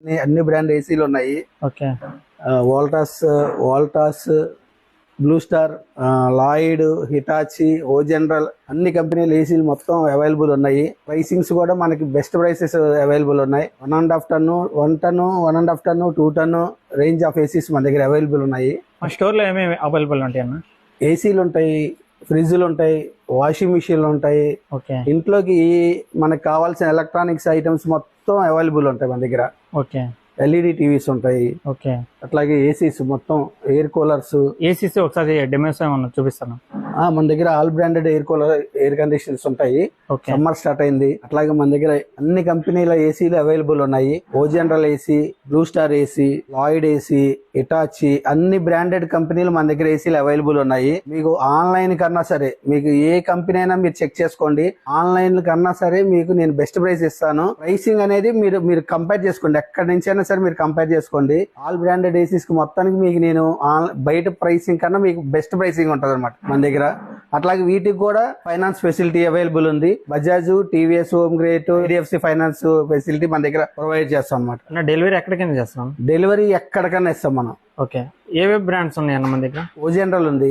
అన్ని- అన్ని బ్రాండ్ ఏసీలు ఉన్నాయి. Okay. Voltas Voltas Blue Star Lloyd Hitachi O General అన్ని కంపెనీల ఏసీలు మొత్తం అవైలబుల్ ఉన్నాయి. ప్రైసింగ్స్ కూడా మనకి బెస్ట్ ప్రైసెస్ అవైలబుల్ ఉన్నాయి. One and half ton one ton one and half ton two ton range of ACs మన దగ్గర అవైలబుల్ ఉన్నాయి. మా స్టోర్లో ఏమేమి అవైలబుల్ ఉంటాయి అన్న? ఏసీలు ఉంటాయి. ఫ్రిడ్జ్లు ఉంటాయి వాషింగ్ మిషన్లు ఉంటాయి. ఓకే. ఇంట్లోకి మనకు కావాల్సిన ఎలక్ట్రానిక్స్ ఐటమ్స్ మొత్తం అవైలబుల్ ఉంటాయి మన దగ్గర. ఓకే. ఎల్ఈడి టీవీస్ ఉంటాయి. ఓకే. అట్లాగే ఏసీస్ మొత్తం ఎయిర్ కూలర్స్. ఏసీసీ ఒకసారి డెమోస్ చూపిస్తాను. మన దగ్గర all branded air cooler air conditioners ఉంటాయి. సమ్మర్ స్టార్ట్ అయింది. అట్లాగే మన దగ్గర అన్ని కంపెనీల ఏసీలు అవైలబుల్ ఉన్నాయి. O General AC Blue Star AC Lloyd AC Hitachi అన్ని బ్రాండెడ్ కంపెనీలు మన దగ్గర ఏసీలు అవైలబుల్ ఉన్నాయి. మీకు ఆన్లైన్ కన్నా సరే మీకు ఏ కంపెనీ అయినా మీరు చెక్ చేసుకోండి. ఆన్లైన్ కన్నా సరే మీకు నేను బెస్ట్ ప్రైస్ ఇస్తాను. ప్రైసింగ్ అనేది మీరు మీరు కంపేర్ చేసుకోండి. ఎక్కడి నుంచి అయినా సరే మీరు కంపేర్ చేసుకోండి. ఆల్ బ్రాండెడ్ ఏసీస్కి మొత్తానికి మీకు నేను బయట ప్రైసింగ్ కన్నా మీకు బెస్ట్ ప్రైసింగ్ ఉంటుంది అనమాట మన దగ్గర. అట్లాగే వీటికి కూడా ఫైనాన్స్ ఫెసిలిటీ అవైలబుల్ ఉంది. Bajaj TVS home credit IDFC finance facility మన దగ్గర ప్రొవైడ్ చేస్తాం అనమాట డెలివరీ ఎక్కడికైనా చేస్తాం? డెలివరీ ఎక్కడికైనా ఇస్తాం మనం. ఓకే. ఏవే బ్రాండ్స్ ఉన్నాయి అన్న మన దగ్గర? ఓ జనరల్ ఉంది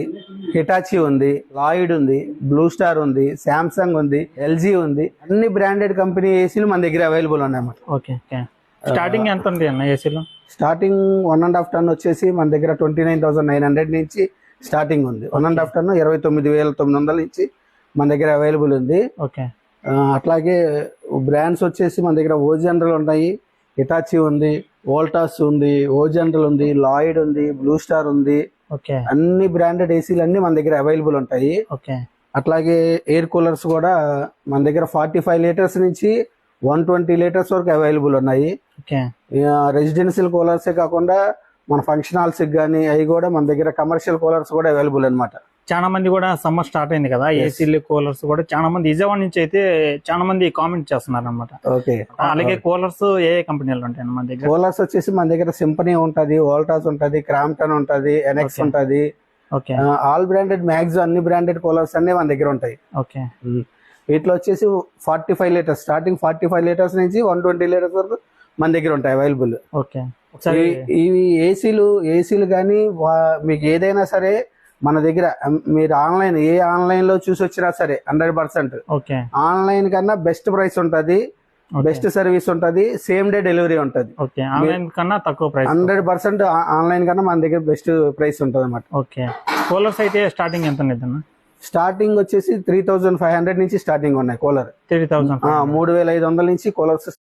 హిటాచి ఉంది లాయిడ్ ఉంది బ్లూ స్టార్ ఉంది శాంసంగ్ ఉంది ఎల్జీ ఉంది. అన్ని బ్రాండెడ్ కంపెనీ ఏసీలు మన దగ్గర అవైలబుల్ ఉన్నాయి అన్నమాట. Okay okay. స్టార్టింగ్ ఎంత ఉంది అన్న ఏసీలో? Starting one and half ton వచ్చేసి మన దగ్గర twenty nine thousand nine hundred నుంచి స్టార్టింగ్ ఉంది. వన్ అండ్ హాఫ్ టన్ ఇరవై తొమ్మిది వేల తొమ్మిది వందల నుంచి మన దగ్గర అవైలబుల్ ఉంది. ఓకే. అట్లాగే బ్రాండ్స్ వచ్చేసి మన దగ్గర ఓ జనరల్ ఉన్నాయి. హిటాచి ఉంది వోల్టాస్ ఉంది ఓ జనరల్ ఉంది లాయిడ్ ఉంది బ్లూ స్టార్ ఉంది. ఓకే. అన్ని బ్రాండెడ్ ఏసీలు అన్ని మన దగ్గర అవైలబుల్ ఉంటాయి. ఓకే. అట్లాగే ఎయిర్ కూలర్స్ కూడా మన దగ్గర ఫార్టీ ఫైవ్ లీటర్స్ నుంచి వన్ ట్వంటీ లీటర్స్ వరకు అవైలబుల్ ఉన్నాయి. ఓకే. రెసిడెన్షియల్ కూలర్సే కాకుండా మన ఫంక్షన్ హాల్స్ కానీ అవి కూడా మన దగ్గర కమర్షియల్ కూలర్స్ కూడా అవైలబుల్ అనమాట చాలా మంది కూడా సమ్మర్ స్టార్ట్ అయింది కదా ఏసీలు కూలర్స్ కూడా చాలా మంది విజయవాడ నుంచి అయితే చాలా మంది కామెంట్ చేస్తున్నారు అనమాట ఓకే అలాగే కూలర్స్ ఏ ఏ కంపెనీలు ఉంటాయి మన దగ్గర? కూలర్స్ వచ్చేసి మన దగ్గర సింపనీ ఉంటది వోల్టాస్ ఉంటది క్రాంప్టన్ ఉంటది ఎనెక్స్. ఉంటది. ఓకే ఆల్ బ్రాండెడ్ మ్యాక్స్ అన్ని బ్రాండెడ్ కూలర్స్ అన్ని మన దగ్గర ఉంటాయి. ఓకే వీటిలో వచ్చేసి forty five litres starting forty five litres నుంచి వన్ ట్వంటీ లీటర్స్ వరకు మన దగ్గర ఉంటాయి అవైలబుల్ ఓకే ఇవి ఏసీలు ఏసీలు కానీ మీకు ఏదైనా సరే మన దగ్గర మీరు ఆన్లైన్ ఏ ఆన్లైన్లో చూసి వచ్చినా సరే హండ్రెడ్ పర్సెంట్. ఓకే. ఆన్లైన్ కన్నా బెస్ట్ ప్రైస్ ఉంటది బెస్ట్ సర్వీస్ ఉంటది సేమ్ డే డెలివరీ ఉంటది. ఓకే. ఆన్లైన్ కన్నా తక్కువ ప్రైస్. హండ్రెడ్ పర్సెంట్ ఆన్లైన్ కన్నా మన దగ్గర బెస్ట్ ప్రైస్ ఉంటుంది అనమాట ఓకే. కూలర్స్ అయితే స్టార్టింగ్ ఎంత స్టార్టింగ్ వచ్చేసి త్రీ థౌజండ్ ఫైవ్ హండ్రెడ్ నుంచి స్టార్టింగ్ ఉన్నాయి కూలర్. త్రీ థౌసండ్ మూడు వేల ఐదు వందల నుంచి కూలర్స్